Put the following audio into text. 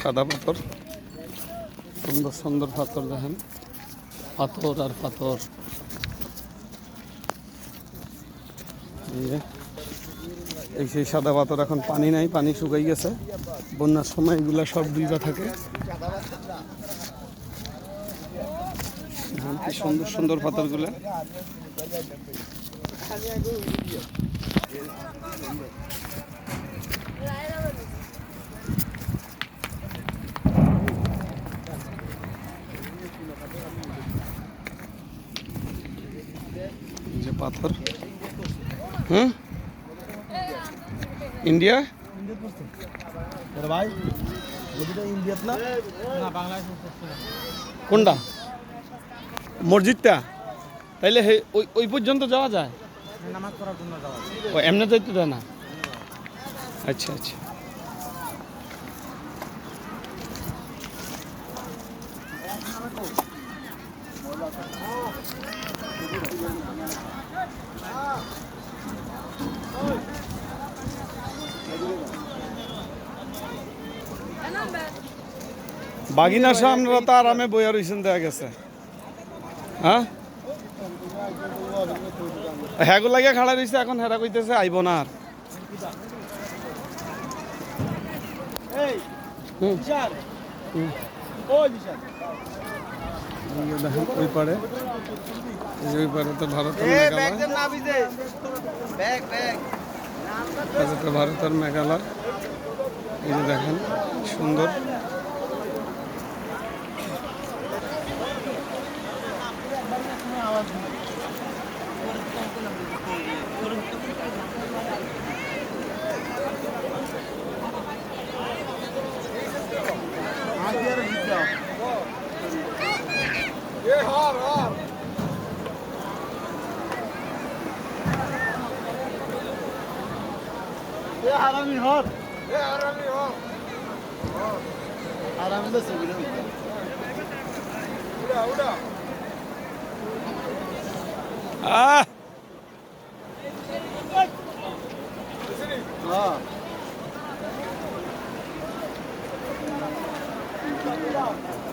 সাদা পাথর। সুন্দর সুন্দর পাথর দেখেন। পাথর আর পাথর। এই সেই সাদা পাথর এখন পানি নাই, পানি শুকাই গেছে। বন্যার সময় এগুলা সব ডুইবা থাকে। সুন্দর সুন্দর পাথরগুলা। এই পাথর হুম ইন্ডিয়া ভাই নদীটা ইন্ডিয়াত না না বাংলাদেশ কোনটা মসজিদটা তাইলে হে ওই ওই পর্যন্ত যাওয়া যায় নামাজ পড়ার জন্য যাওয়া ও এমনি যাইতে দেয় না আচ্ছা আচ্ছা বাগিনার সামনে তো আরামে বইয়া রয়েছেন দেখা গেছে। হ্যাঁ? হ্যাগো লাগে খাড়া রয়েছে এখন হেরা কইতেছে আইব না আর। ওই পারে। যে ওই পারে তো ভারতের মেঘালয়। ভারতের মেঘালয়। এই যে দেখেন সুন্দর। আগে আর বিদ্যা يا حرامي هوب يا حرامي هار حرامي لا سوي له ولا ولا. آه. آه. Yeah.